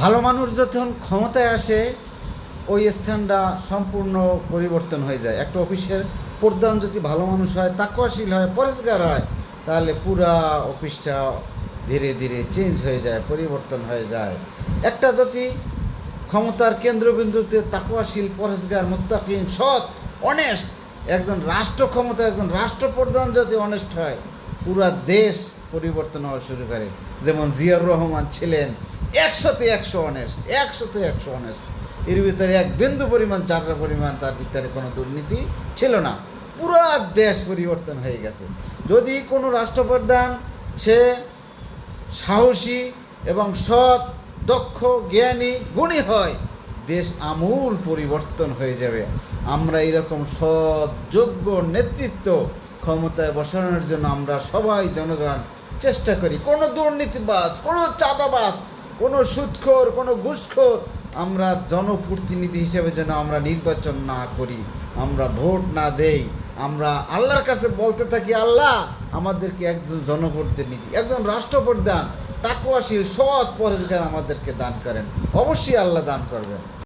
ভালো মানুষ যখন ক্ষমতায় আসে, ওই স্থানটা সম্পূর্ণ পরিবর্তন হয়ে যায়। একটা অফিসের প্রধান যদি ভালো মানুষ হয় তাকুয়াশীল হয় পরিষ্কার হয়, তাহলে পুরা অফিসটা ধীরে ধীরে চেঞ্জ হয়ে যায়, পরিবর্তন হয়ে যায়। একটা যদি ক্ষমতার কেন্দ্রবিন্দুতে তাকুয়াশীল পরেশগার মুত্তাকিন, সৎ অনেস্ট একজন রাষ্ট্র ক্ষমতা, একজন রাষ্ট্রপ্রধান যদি অনেস্ট হয়, পুরা দেশ পরিবর্তন হওয়া শুরু করে। যেমন জিয়াউর রহমান ছিলেন একশোতে একশো অনেস্ট একশোতে একশো অনেস্ট এর ভিতরে এক বিন্দু পরিমাণ, চারটা পরিমাণ, তার ভিতরে কোনো দুর্নীতি ছিল না। পুরো দেশ পরিবর্তন হয়ে গেছে। যদি কোনো রাষ্ট্রপ্রধান, সে সাহসী এবং সৎ, দক্ষ, জ্ঞানী, গুণী হয়, দেশ আমূল পরিবর্তন হয়ে যাবে। আমরা এরকম সৎ, যোগ্য নেতৃত্ব ক্ষমতায় বসানোর জন্য আমরা সবাই জনগণ চেষ্টা করি। কোনো দুর্নীতিবাস কোনো চাঁদাবাজ কোনো সুদখোর কোনো ঘুষখোর, আমরা জনপ্রতিনিধি হিসেবে যেন আমরা নির্বাচন না করি, আমরা ভোট না দেই, আমরা আল্লাহর কাছে বলতে থাকি, আল্লাহ, আমাদেরকে একজন জনপ্রতিনিধি, একজন রাষ্ট্রপ্রধান, তাকুয়াশীল, সৎ পরেশগার আমাদেরকে দান করেন। অবশ্যই আল্লাহ দান করবেন।